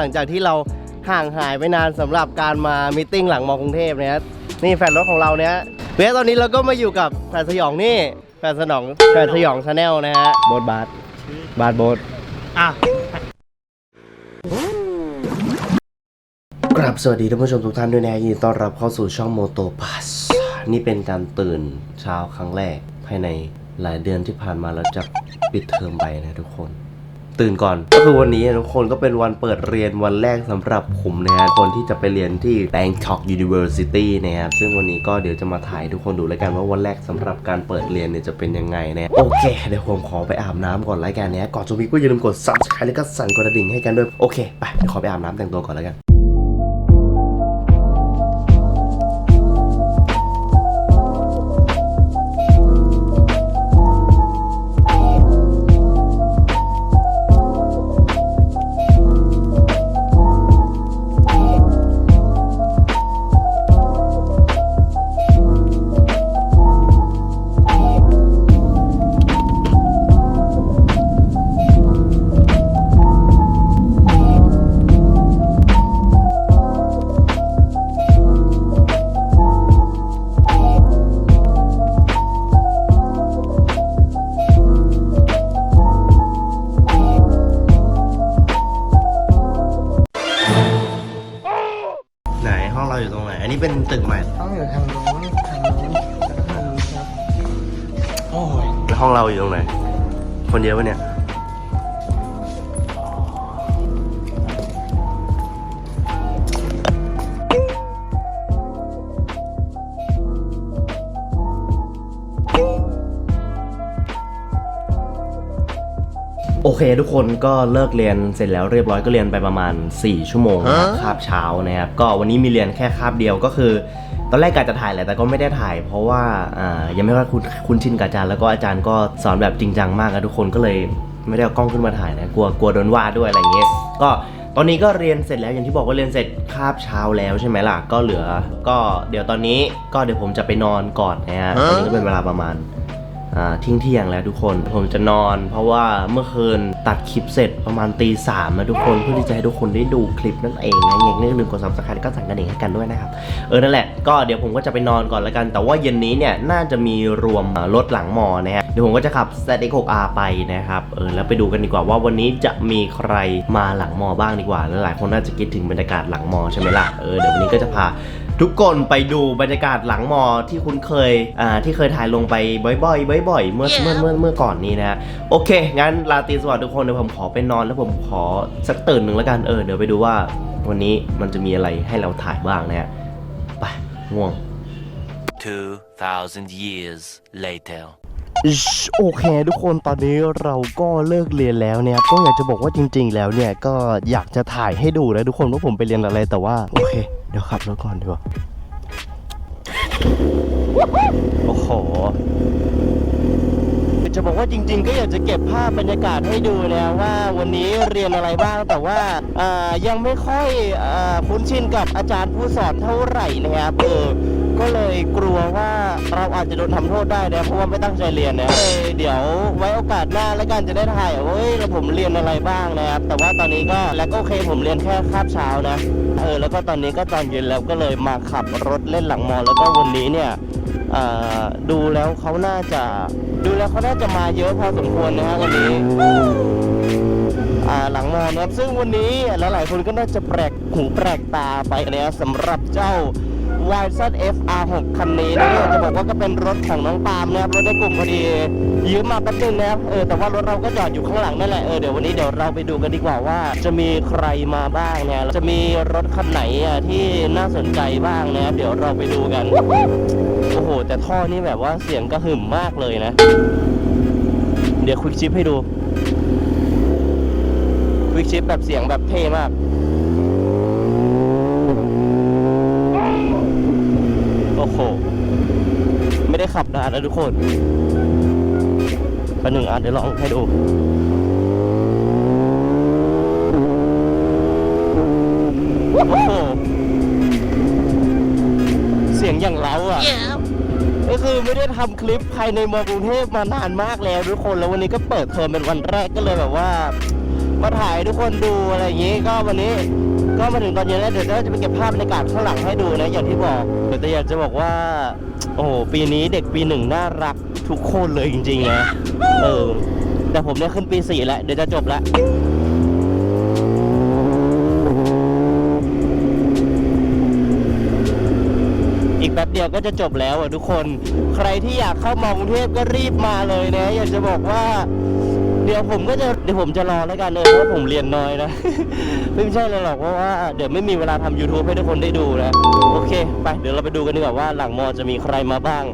หลังจากที่เราห่างหายไปนานสำหรับการมามิทติ้งหลังมอกรุงเทพเนี่ยนี่แฟนรถของเราเนี่ยเว้ยตอนนี้เราก็มาอยู่กับแฟนสยองนี่แฟนสนองแฟนสยองชาแนลนะฮะโบทบาสบาสโบทอะกราบสวัสดีท่านผู้ชมทุกท่านด้วยนะยินดีต้อนรับเข้าสู่ช่องโมโตพ s สนี่เป็นการตื่นเช้าครั้งแรกภายในหลายเดือนที่ผ่านมาแล้วจะปิดเทอมไปนะทุกคน ตื่นก่อน ก็คือวันนี้ทุกคนก็เป็นวันเปิดเรียนวันแรกสำหรับผมนะฮะคนที่จะไปเรียนที่ Bangkok University นะครับซึ่งวันนี้ก็เดี๋ยวจะมาถ่ายทุกคนดูแล้วกันว่าวันแรกสำหรับการเปิดเรียนเนี่ยจะเป็นยังไงนะโอเคเดี๋ยวผมขอไปอาบน้ำก่อนรายการนี้ก่อนจะมีก็อย่าลืมกด subscribe แล้วก็สั่นกระดิ่งให้กันด้วยโอเคไปเดี๋ยวขอไปอาบน้ำแต่งตัวก่อนแล้วกัน ห้องเราอยู่ตรงไหน คนเยอะปะเนี่ย โอเคทุกคนก็เลิกเรียนเสร็จแล้วเรียบร้อยก็เรียนไปประมาณ 4 ชั่วโมงนะครับคาบเช้านะครับ ก็วันนี้มีเรียนแค่คาบเดียวก็คือ ตอนแรกกะจะถ่ายแหละแต่ก็ไม่ได้ถ่าย เพราะว่าอ่ายังไม่ค่อยคุ้นคุ้นชินกับอาจารย์แล้วก็อาจารย์ก็สอนแบบจริงจังมากนะทุกคนก็เลยไม่ได้เอากล้องขึ้นมาถ่ายนะกลัวกลัวโดนว่าด้วยอะไรเงี้ยก็ตอนนี้ก็เรียนเสร็จแล้วอย่างที่บอกว่าเรียนเสร็จคาบเช้าแล้วใช่ไหมล่ะก็เหลือ ก็เดี๋ยวตอนนี้ก็เดี๋ยวผมจะไปนอนก่อนนะฮะตอนนี้ก็เป็นเวลาประมาณอ่า ทิ้งเที่ยงแล้วทุกคน ผมจะนอน เพราะว่าเมื่อคืนตัดคลิปเสร็จประมาณตีสามนะทุกคนเพื่อที่จะให้ทุกคนได้ดูคลิปนั่นเองนะอย่างนี้ลืมกดซับสไครต์ก็สั่งกระดิ่งให้กันด้วยนะครับ เออนั่นแหละก็เดี๋ยวผมก็จะไปนอนก่อนแล้วกัน แต่ว่าเย็นนี้เนี่ยน่าจะมีรวมรถหลังมอนะฮะเดี๋ยวผมก็จะขับ z x 6 r ไปนะครับเออแล้วไปดูกันดีกว่าว่าวันนี้จะมีใครมาหลังมอบ้างดีกว่าแล้วหลายคนน่าจะคิดถึงบรรยากาศหลังมอใช่ไหมล่ะเออเดี๋ยววันนี้ก็จะพา ทุกคนไปดูบรรยากาศหลังมอที่คุณเคยอ่าที่เคยถ่ายลงไปบ่อยๆบ่อยๆเมื่อเมื่อเมื่อเมื่อก่อนนี้นะ โอเค งั้นลาตรีสวัสดีทุกคนเดี๋ยวผมขอไปนอนแล้วผมขอสักตื่นหนึ่งแล้วกันเออเดี๋ยวไปดูว่า วันนี้มันจะมีอะไรให้เราถ่ายบ้างนะฮะไปง่วง 2,000 years later. โอเคทุกคนตอนนี้เราก็เลิกเรียนแล้วเนี่ยก็อยากจะบอกว่าจริง ๆ แล้วเนี่ยก็อยากจะถ่ายให้ดูนะทุกคนว่าผมไปเรียนอะไรแต่ว่าโอเคเดี๋ยวขับรถก่อนดีกว่าโอ้โห จะบอกว่าจริง ๆ ก็อยากจะเก็บภาพบรรยากาศให้ดูนะว่าวันนี้เรียนอะไรบ้างแต่ว่าายังไม่ค่อยอคุ้นชินกับอาจารย์ผู้สอนเท่าไหร่นะครับเออก็เลยกลัวว่าเราอาจจะโดนทำโทษได้นะเพราะว่าไม่ตั้งใจเรียนนะเเดี๋ยวไว้โอกาสหน้าแล้วกันจะได้ถ่ายว่าเอ้ยแล้วผมเรียนอะไรบ้างนะครับแต่ว่าตอนนี้ก็แล้วก็โอเคผมเรียนแค่คาบเช้านะเออแล้วก็ตอนนี้ก็ตอนเย็นแล้วก็เลยมาขับรถเล่นหลังมอแล้วก็วันนี้เนี่ย ดูแล้วเขาน่าจะดูแล้วเขาน่าจะมาเยอะพอสมควรนะฮะวันนี้หลังมานะครับซึ่งวันนี้หลายๆคนก็น่าจะแปลกหูแปลกตาไปนะสำหรับเจ้า YZF R6 คันนี้นะจะบอกว่าก็เป็นรถของน้องปาล์มนะครับรถในกลุ่มพอดียืมมาแป๊บนึงนะครับเออแต่ว่ารถเราก็จอดอยู่ข้างหลังนั่นแหละเออเดี๋ยววันนี้เดี๋ยวเราไปดูกันดีกว่าว่า จะมีใครมาบ้างเนี่ยจะมีรถคันไหนอะที่น่าสนใจบ้างนะครับเดี๋ยวเราไปดูกัน อ้โห แต่ท่อนี่แบบว่าเสียงกระหึ่มมากเลยนะ เดี๋ยวควิกชิปให้ดู ควิกชิปแบบเสียงแบบเท่มากโอ้โห ไม่ได้ขับนานนะทุกคนประหนึ่งอะเดี๋ยวลองให้ดูโอ้โห งอย่างเล้าอะ ก็คือไม่ได้ทำคลิปภายในมอกรุงเทพมานานมากแล้วทุกคนแล้ววันนี้ก็เปิดเทอมเป็นวันแรกก็เลยแบบว่ามาถ่ายให้ทุกคนดูอะไรอย่างงี้ก็วันนี้ก็มาถึงตอนเย็นแล้วเดี๋ยวเราจะไปเก็บภาพบรรยากาศข้างหลังให้ดูนะอย่างที่บอกแต่อยากจะบอกว่า โอ้โหปีนี้เด็กปีหนึ่งน่ารักทุกคนเลยจริงๆนะเออแต่ผมเนี่ยขึ้นปีสี่แล้วเดี๋ยวจะจบแล้ว แป๊บเดียวก็จะจบแล้วอะทุกคน ใครที่อยากเข้ามากรุงเทพก็รีบมาเลยนะอยากจะบอกว่า เดี๋ยวผมก็จะเดี๋ยวผมจะรอแล้วกันเลยเพราะผมเรียนน้อยนะ ไม่ใช่เลยหรอกเพราะว่าเดี๋ยวไม่มีเวลาทำ YouTube ให้ทุกคนได้ดูนะโอเค ไปเดี๋ยวเราไปดูกันดีกว่าว่าหลังมอจะมีใครมาบ้าง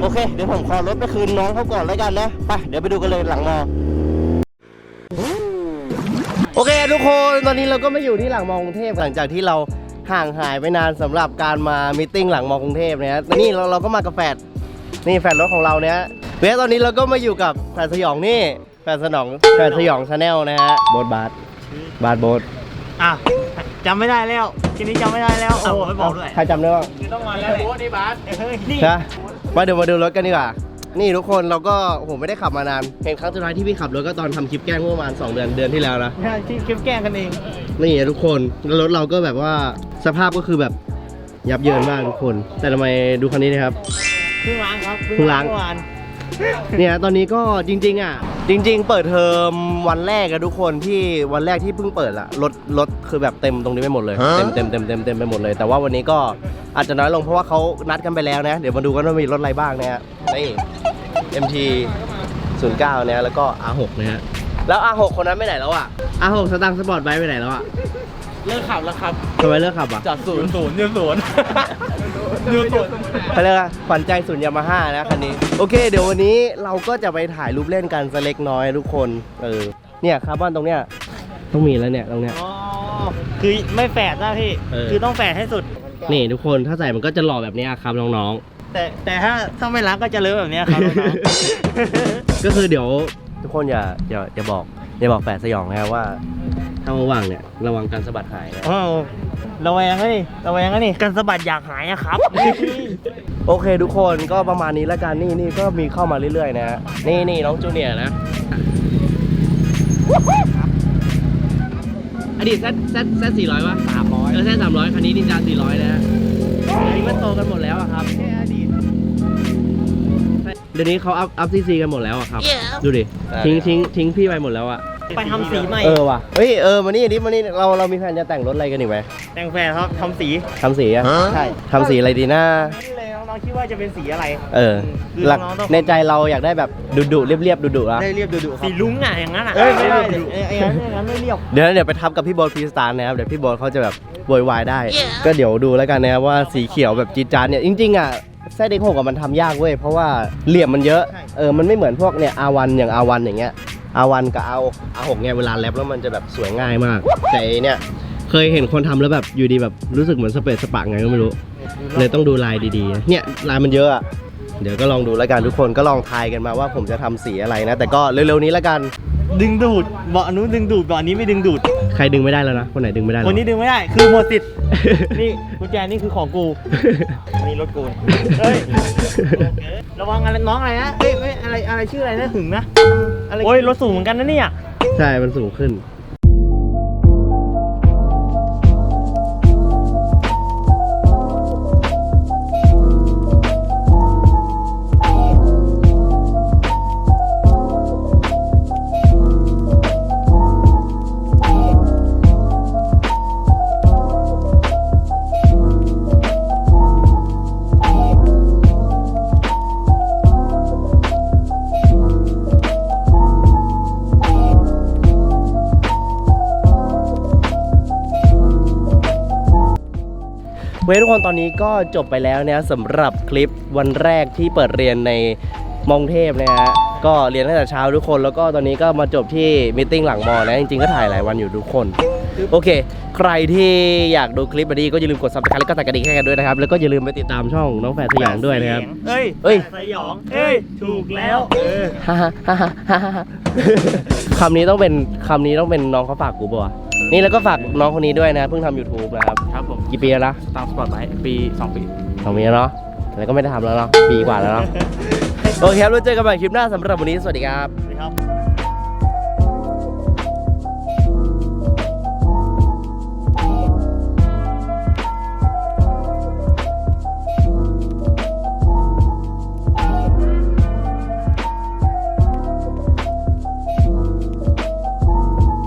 โอเค เดี๋ยวผมขอรถไปคืนน้องเขาก่อนแล้วกันนะ ไป เดี๋ยวไปดูกันเลยหลังมอ โอเค ทุกคน ตอนนี้เราก็มาอยู่ที่หลังมอกรุงเทพหลังจากที่เรา ห่างหายไปนานสำหรับการมามิทติ้งหลังมอกรุงเทพเนี่ยนี่เราเราก็มากับแฟดนี่แฟดรถของเราเนี่ยเว้ยตอนนี้เราก็มาอยู่กับแฟดสยองนี่แฟดสนองแฟดสยองชาแนลนะฮะโบทบาสบาสโบทอะจำไม่ได้แล้วทีนี้จำไม่ได้แล้วโอ้ไม่บอกด้วยใครจำได้บ้างต้องมาแล้วโอ้นี่บาสเฮ้ยนี่นะมาเดี๋ยวมาดูรถกันดีกว่า นี่ทุกคนเราก็โอ้โหไม่ได้ขับมานานเห็นครั้งสุดท้ายที่พี่ขับรถก็ตอนทำคลิปแกล้งเมื่อประมาณ2เดือนเดือนที่แล้วนะที่คลิปแกล้งกันเอง นี่ทุกคนแล้วรถเราก็แบบว่าสภาพก็คือแบบยับเยินมากทุกคน แต่ทำไมดูคันนี้นะครับ เพิ่งล้างครับเพิ่งล้างเมื่อวาน เนี่ยตอนนี้ก็จริง ๆ อะ จริง ๆ เปิดเทอมวันแรกอะทุกคนที่วันแรกที่เพิ่งเปิดอะรถรถคือแบบเต็มตรงนี้ไปหมดเลยเต็มเต็มเต็มเต็มเต็มไปหมดเลย แต่ว่าวันนี้ก็อาจจะน้อยลงเพราะว่าเขานัดกันไปแล้วนะ เดี๋ยวมาดูกันว่ามีรถอะไรบ้างนะฮะนี่ MT 09เนี่ยแล้วก็ R6 นะฮะแล้ว R6 คนนั้นไปไหนแล้วอะ R6 สตางค์สปอร์ตไบค์ไปไหนแล้วอะเลิกขับแล้วครับทำไมเลิกขับอะจากศูนย์ศูนย์ยืนศูนย์ ยืนศูนย์เขาเรียกว่าขวัญใจสุนยามาฮ่านะคันนี้ โอเค เดี๋ยววันนี้เราก็จะไปถ่ายรูปเล่นกันสักเล็กน้อยทุกคน เออ เนี่ยคาร์บอนตรงเนี้ยต้องมีแล้วเนี่ยตรงเนี้ยอ๋อคือไม่แฝดนะพี่ เออ คือต้องแฝดให้สุด นี่ทุกคนถ้าใส่มันก็จะหล่อแบบเนี้ยครับน้องแต่แต่ถ้าถ้าไม่ล้างก็จะเลอะแบบเนี้ยครับน้องๆ ก็คือเดี๋ยวทุกคนอย่าอย่าอย่าบอกอย่าบอกแฝดสยองนะครับว่า ถ้าว่างๆเนี่ยระวังการสะบัดหายนะๆอ้าว ระแวงนะนี่ระแวงนะนี่การสะบัดอยากหายอะครับ โอเคทุกคนก็ประมาณนี้แล้วกันนี่นี่ก็มีเข้ามาเรื่อยๆนะฮะนี่นี่น้องจูเนียร์นะอดีตแซดแซดแซดสี่ร้อยป่ะสามร้อยเออแซดสามร้อยคันนี้นินจาสี่ร้อยนะฮะอันนี้มันโตกันหมดแล้วอะครับแค่อดีตเดี๋ยวนี้เขาอัพอัพซีซีกันหมดแล้วอะครับ ดูดิทิ้งทิ้งทิ้งพี่ไปหมดแล้วอะ ไปทำสีใหม่ เออว่ะเฮ้ยเออมานี่ดิมานี่เราเรามีแผนจะแต่งรถอะไรกันอีกไหมแต่งแฟนครับทำสีทำสีอะใช่ทำสีอะไรดีนะนี่เลยน้องๆคิดว่าจะเป็นสีอะไร เออคือหลักน้องๆต้องในใจเราอยากได้แบบดุดุเรียบเรียบดุดุๆละได้เรียบดุๆสีลุ้งอะอย่างนั้นอะเอ้ยไม่ได้เอ้ยไอ้งั้นไอ้งั้นไม่เรียบเดี๋ยวนะเดี๋ยวไปทับกับพี่โบอลฟรีสไตล์นะครับเดี๋ยวพี่โบอลเขาจะแบบโวยวายได้ ก็เดี๋ยวดูแล้วกันนะครับว่าสีเขียวแบบจีดจานเนี่ยจริงๆอะแซดเด็กหกอะมันทำยากเว้ยเพราะว่าเหลี่ยมมันเยอะเออมันไม่เหมือนพวกเนี่ย R1 อย่าง R1 อย่างเงี้ย R1 กับ R R6 เนี่ยเวลาแรปแล้วมันจะแบบสวยง่ายมาก แต่ไอ้เนี่ยเคยเห็นคนทำแล้วแบบอยู่ดีแบบรู้สึกเหมือนสเปซสปะไงก็ไม่รู้ เลยต้องดูลายดีๆเนี่ยลายมันเยอะอะเดี๋ยวก็ลองดูแล้วกันทุกคนก็ลองทายกันมาว่าผมจะทำสีอะไรนะ แต่ก็เร็วๆนี้แล้วกัน ดึงดูดเบาะนู้นดึงดูดเบาะนี้ไม่ดึงดูด ใครดึงไม่ได้แล้วนะ คนไหนดึงไม่ได้คนนี้ดึงไม่ได้ คือหมดสิทธิ์ นี่กุญแจนี่คือของกู อันนี้รถกู เฮ้ย ระวังอะไรน้องอะไรนะเอ้ยไม่อะไรอะไรชื่ออะไรนะหึงนะ อะไรโอ้ยรถสูงเหมือนกันนะเนี่ย ใช่ มันสูงขึ้น เว้ยทุกคนตอนนี้ก็จบไปแล้วนะสำหรับคลิปวันแรกที่เปิดเรียนในมองเทพนะฮะก็เรียนตั้งแต่เช้าทุกคนแล้วก็ตอนนี้ก็มาจบที่มิทติ้งหลังมอนะจริงๆก็ถ่ายหลายวันอยู่ทุกคนโอเค ใครที่อยากดูคลิปแบบนี้ก็อย่าลืมกดซับสไครต์แล้วก็ตัดกระดิ่งให้กันด้วยนะครับแล้วก็อย่าลืมไปติดตามช่องน้องแฝดสยองด้วยนะครับเอ้ยเอ้ย สยอง เอ้ย ถูกแล้ว เออ ฮ่าฮ่าฮ่าฮ่าฮ่าคำนี้ต้องเป็นคำนี้ต้องเป็นน้องเขาฝากกูป่ะวะ นี่แล้วก็ฝากน้องคนนี้ด้วยนะเพิ่งทำ YouTube นะครับ ครับผมกี่ปีแล้วนะตามสปอร์ตไลท์ปี 2 ปี สองปีแล้วเนาะแล้วก็ไม่ได้ทำแล้วเนาะปีกว่าแล้วเนาะโอเคครับแล้วเจอกันใหม่คลิปหน้าสำหรับวันนี้สวัสดีครับ สวัสดีครับ